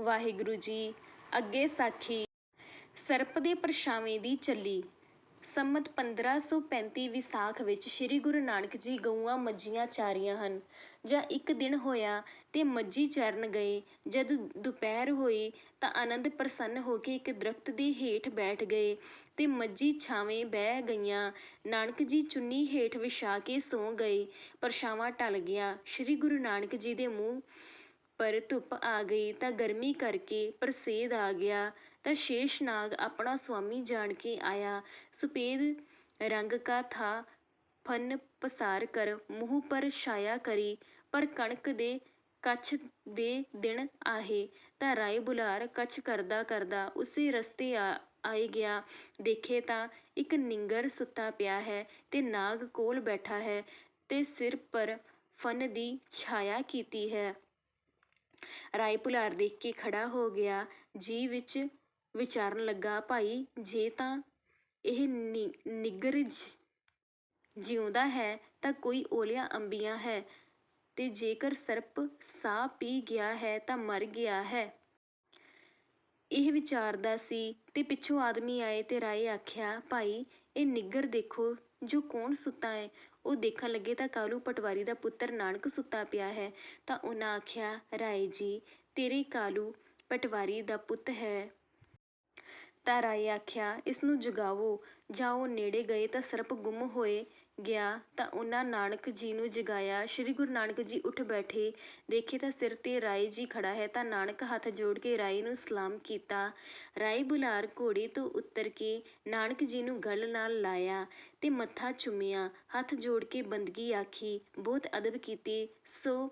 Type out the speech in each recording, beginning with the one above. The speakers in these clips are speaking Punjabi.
ਵਾਹਿਗੁਰੂ ਜੀ, ਅੱਗੇ ਸਾਖੀ। ਸਰਪ ਦੇ ਪਰਛਾਵੇਂ ਦੀ ਚੱਲੀ। ਸੰਮਤ 1535 ਵਿਸਾਖ ਵਿੱਚ ਸ੍ਰੀ ਗੁਰੂ ਨਾਨਕ ਜੀ ਗਊਆਂ ਮੱਝੀਆਂ ਚਾਰੀਆਂ ਹਨ। ਜਾਂ ਇੱਕ ਦਿਨ ਹੋਇਆ ਤੇ ਮੱਝੀ ਚਰਨ ਗਏ। ਜਦ ਦੁਪਹਿਰ ਹੋਈ ਤਾਂ ਆਨੰਦ ਪ੍ਰਸੰਨ ਹੋ ਕੇ ਇੱਕ ਦਰਖਤ ਦੇ ਹੇਠ ਬੈਠ ਗਏ ਤੇ ਮੱਝੀ ਛਾਵੇਂ ਬਹਿ ਗਈਆਂ। ਨਾਨਕ ਜੀ ਚੁੰਨੀ ਹੇਠ ਵਿਛਾ ਕੇ ਸੌਂ ਗਏ। ਪਰਛਾਵਾਂ ਟਲ ਗਿਆ। ਸ੍ਰੀ ਗੁਰੂ ਨਾਨਕ ਜੀ ਦੇ ਮੂੰਹ ਪਰ ਧੁੱਪ ਆ ਗਈ ਤਾਂ ਗਰਮੀ ਕਰਕੇ ਪ੍ਰਸੇਦ ਆ ਗਿਆ। ਤਾਂ ਸ਼ੇਸ਼ਨਾਗ ਆਪਣਾ ਸੁਆਮੀ ਜਾਣ ਕੇ ਆਇਆ। ਸੁਪੇਦ ਰੰਗ ਕਾ ਥਾ ਫਨ ਪਸਾਰ ਕਰ, ਮੂੰਹ ਪਰ ਛਾਇਆ ਕਰੀ, ਪਰ ਕਣਕ ਦੇ ਕੱਛ ਦੇ ਦਿਨ ਆਹੇ। ਤਾਂ ਰਾਏ ਬੁਲਾਰ ਕੱਛ ਕਰਦਾ ਕਰਦਾ ਉਸੇ ਰਸਤੇ ਆ, ਆਏ ਗਿਆ। ਦੇਖੇ ਤਾਂ ਇੱਕ ਨਿੰਗਰ ਸੁੱਤਾ ਪਿਆ ਹੈ ਤੇ ਨਾਗ ਕੋਲ ਬੈਠਾ ਹੈ ਤੇ ਸਿਰ ਪਰ ਫਨ ਦੀ ਛਾਇਆ ਕੀਤੀ ਹੈ। ਰਾਏ ਭੁਲਾਰ ਦੇਖ ਕੇ ਖੜਾ ਹੋ ਗਿਆ। ਜੀ ਵਿੱਚ ਵਿਚਾਰਨ ਲੱਗਾ, ਭਾਈ, ਜੇ ਤਾਂ ਇਹ ਨਿ ਨਿੱਗਰ ਜ- ਜਿਉਂਦਾ ਹੈ ਤਾਂ ਕੋਈ ਓਲਿਆ ਅੰਬੀਆਂ ਹੈ ਤੇ ਜੇਕਰ ਸਰਪ ਸਾਹ ਪੀ ਗਿਆ ਹੈ ਤਾਂ ਮਰ ਗਿਆ ਹੈ। ਇਹ ਵਿਚਾਰਦਾ ਸੀ। ਤੇ ਪਿੱਛੋਂ ਆਦਮੀ ਆਏ ਤੇ ਰਾਏ ਆਖਿਆ, ਭਾਈ, ਇਹ ਨਿੱਗਰ ਦੇਖੋ, ਜੋ ਕੌਣ ਸੁੱਤਾ ਹੈ ਉਹ ਦੇਖਣ ਲੱਗੇ ਤਾਂ ਕਾਲੂ ਪਟਵਾਰੀ ਦਾ ਪੁੱਤਰ ਨਾਨਕ ਸੁੱਤਾ ਪਿਆ ਹੈ। ਤਾਂ ਉਹਨਾਂ ਆਖਿਆ, ਰਾਏ ਜੀ, ਤੇਰੇ ਕਾਲੂ ਪਟਵਾਰੀ ਦਾ ਪੁੱਤ ਹੈ। ਤਾਂ ਰਾਏ ਆਖਿਆ ਇਸ ਨੂੰ ਜਗਾਵੋ। ਜਾਂ ਉਹ ਨੇੜੇ ਗਏ ਤਾਂ ਸਰਪ ਗੁੰਮ ਹੋਏ ਗਿਆ ਤਾਂ ਉਹਨਾਂ ਨਾਨਕ ਜੀ ਨੂੰ ਜਗਾਇਆ। ਸ੍ਰੀ ਗੁਰੂ ਨਾਨਕ ਜੀ ਉੱਠ ਬੈਠੇ। ਦੇਖੇ ਤਾਂ ਸਿਰ ਤੇ ਰਾਏ ਜੀ ਖੜਾ ਹੈ ਤਾਂ ਨਾਨਕ ਹੱਥ ਜੋੜ ਕੇ ਰਾਏ ਨੂੰ ਸਲਾਮ ਕੀਤਾ। ਰਾਏ ਬੁਲਾਰ ਘੋੜੇ ਤੋਂ ਉਤਰ ਕੇ ਨਾਨਕ ਜੀ ਨੂੰ ਗਲ ਨਾਲ ਲਾਇਆ ਤੇ ਮੱਥਾ ਚੁੰਮਿਆ। ਹੱਥ ਜੋੜ ਕੇ ਬੰਦਗੀ ਆਖੀ। ਬਹੁਤ ਅਦਬ ਕੀਤੀ। ਸੋ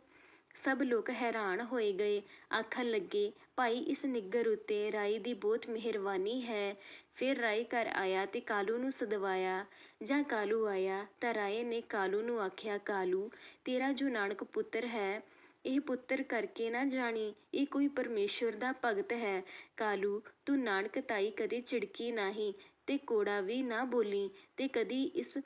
ਸਭ ਲੋਕ ਹੈਰਾਨ ਹੋਏ ਗਏ। ਆਖਣ ਲੱਗੇ, ਭਾਈ, ਇਸ ਨਿੱਗਰ ਉੱਤੇ ਰਾਈ ਦੀ ਬਹੁਤ ਮਿਹਰਬਾਨੀ ਹੈ। ਫਿਰ ਰਾਏ ਘਰ ਆਇਆ ਤੇ ਕਾਲੂ ਨੂੰ ਸਦਵਾਇਆ। ਜਾਂ ਕਾਲੂ ਆਇਆ, ਤਾਂ ਰਾਏ ਨੇ ਕਾਲੂ ਨੂੰ ਆਖਿਆ, ਕਾਲੂ, ਤੇਰਾ ਜੋ ਨਾਨਕ ਪੁੱਤਰ ਹੈ, ਇਹ ਪੁੱਤਰ ਕਰਕੇ ਨਾ ਜਾਣੀ। ਇਹ ਕੋਈ ਪਰਮੇਸ਼ੁਰ ਦਾ ਭਗਤ ਹੈ। ਕਾਲੂ, ਤੂੰ ਨਾਨਕ ਤਾਈ ਕਦੇ ਝਿੜਕੀ ਨਹੀਂ ਤੇ ਕੋੜਾ ਵੀ ਨਾ ਬੋਲੀ ਤੇ ਕਦੀ ਇਸ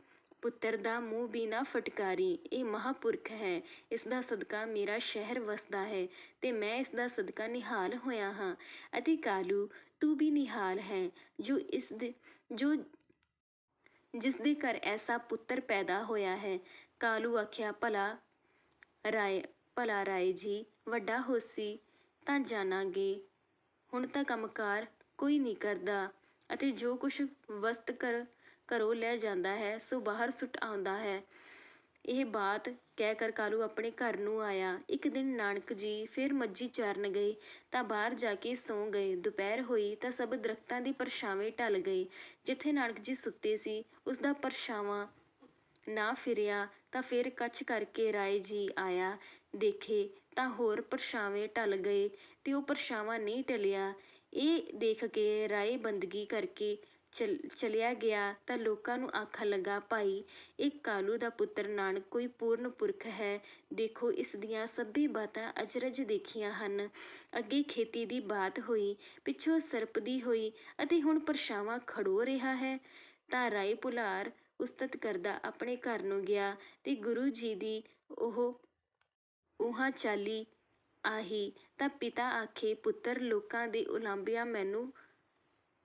ਪੁੱਤਰ ਦਾ ਮੂੰਹ ਵੀ ਨਾ ਫਟਕਾਰੀ। ਇਹ ਮਹਾਂਪੁਰਖ ਹੈ। ਇਸ ਦਾ ਸਦਕਾ ਮੇਰਾ ਸ਼ਹਿਰ ਵਸਦਾ ਹੈ ਤੇ ਮੈਂ ਇਸ ਦਾ ਸਦਕਾ ਨਿਹਾਲ ਹੋਇਆ ਹਾਂ। ਅਤੇ ਕਾਲੂ, ਤੂੰ ਵੀ ਨਿਹਾਲ ਹੈ। ਜੋ ਇਸ ਦੇ, ਜੋ ਜਿਸ ਦੇ ਘਰ ਐਸਾ ਪੁੱਤਰ ਪੈਦਾ ਹੋਇਆ ਹੈ। ਕਾਲੂ ਆਖਿਆ, ਭਲਾ ਰਾਏ ਭਲਾ ਰਾਏ ਜੀ, ਵੱਡਾ ਹੋਸੀ, ਤਾਂ ਜਾਣਾਂਗੇ ਹੁਣ ਤਾਂ ਕੰਮਕਾਰ ਕੋਈ ਨਹੀਂ ਕਰਦਾ ਅਤੇ ਜੋ ਕੁਛ ਵਸਤ ਕਰ ਘਰੋਂ ਲੈ ਜਾਂਦਾ ਹੈ, ਸੋ ਬਾਹਰ ਸੁੱਟ ਆਉਂਦਾ ਹੈ। ਇਹ ਬਾਤ ਕਹਿ ਕਰ ਕਾਲੂ ਆਪਣੇ ਘਰ ਨੂੰ ਆਇਆ। ਇੱਕ ਦਿਨ ਨਾਨਕ ਜੀ ਫਿਰ ਮੱਝੀ ਚਰਨ ਗਏ, ਤਾਂ ਬਾਹਰ ਜਾ ਕੇ ਸੌਂ ਗਏ। ਦੁਪਹਿਰ ਹੋਈ ਤਾਂ ਸਭ ਦਰਖਤਾਂ ਦੀ ਪਰਛਾਵੇਂ ਢਲ ਗਏ। ਜਿੱਥੇ ਨਾਨਕ ਜੀ ਸੁੱਤੇ ਸੀ, ਉਸ ਦਾ ਪਰਛਾਵਾਂ ਨਾ ਫਿਰਿਆ, ਤਾਂ ਫਿਰ ਕੱਛ ਕਰਕੇ ਰਾਏ ਜੀ ਆਇਆ। ਦੇਖੇ ਤਾਂ ਹੋਰ ਪਰਛਾਵੇਂ ਢਲ ਗਏ ਤੇ ਉਹ ਪਰਛਾਵਾਂ ਨਹੀਂ ਟਲਿਆ ਇਹ ਦੇਖ ਕੇ ਰਾਏ ਬੰਦਗੀ ਕਰਕੇ ਚਲ, ਚਲਿਆ ਗਿਆ ਤਾਂ ਲੋਕਾਂ ਨੂੰ ਆਖਣ ਲੱਗਾ, ਭਾਈ, ਇਹ ਕਾਲੂ ਦਾ ਪੁੱਤਰ ਨਾਨਕ ਕੋਈ ਪੂਰਨ ਪੁਰਖ ਹੈ। ਦੇਖੋ, ਇਸ ਦੀਆਂ ਸਭੀ ਬਾਤਾਂ ਅਚਰਜ ਦੇਖੀਆਂ ਹਨ। ਅੱਗੇ ਖੇਤੀ ਦੀ ਬਾਤ ਹੋਈ, ਪਿੱਛੋਂ ਸਰਪ ਦੀ ਹੋਈ ਅਤੇ ਹੁਣ ਪਰਛਾਵਾਂ ਖੜੋ ਰਿਹਾ ਹੈ। ਤਾਂ ਰਾਏ ਪੁਲਾਰ ਉਸਤਤ ਕਰਦਾ ਆਪਣੇ ਘਰ ਨੂੰ ਗਿਆ ਤੇ ਗੁਰੂ ਜੀ ਦੀ ਉਹ ਉਹਾਂ ਚਾਲੀ ਆਹੀ ਤਾਂ ਪਿਤਾ ਆਖੇ, ਪੁੱਤਰ, ਲੋਕਾਂ ਦੇ ਉਲਾਂਭਿਆ ਮੈਨੂੰ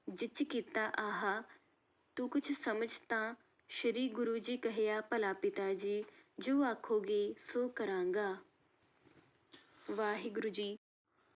ਜਿਚ ਕੀਤਾ, ਆਹਾ, ਤੂੰ ਕੁਛ ਸਮਝ ਤਾਂ ਸ਼੍ਰੀ ਗੁਰੂ ਜੀ ਕਹਿਆ, ਭਲਾ ਪਿਤਾ ਜੀ, ਜੋ ਆਖੋਗੇ ਸੋ ਕਰਾਂਗਾ। ਵਾਹਿਗੁਰੂ ਜੀ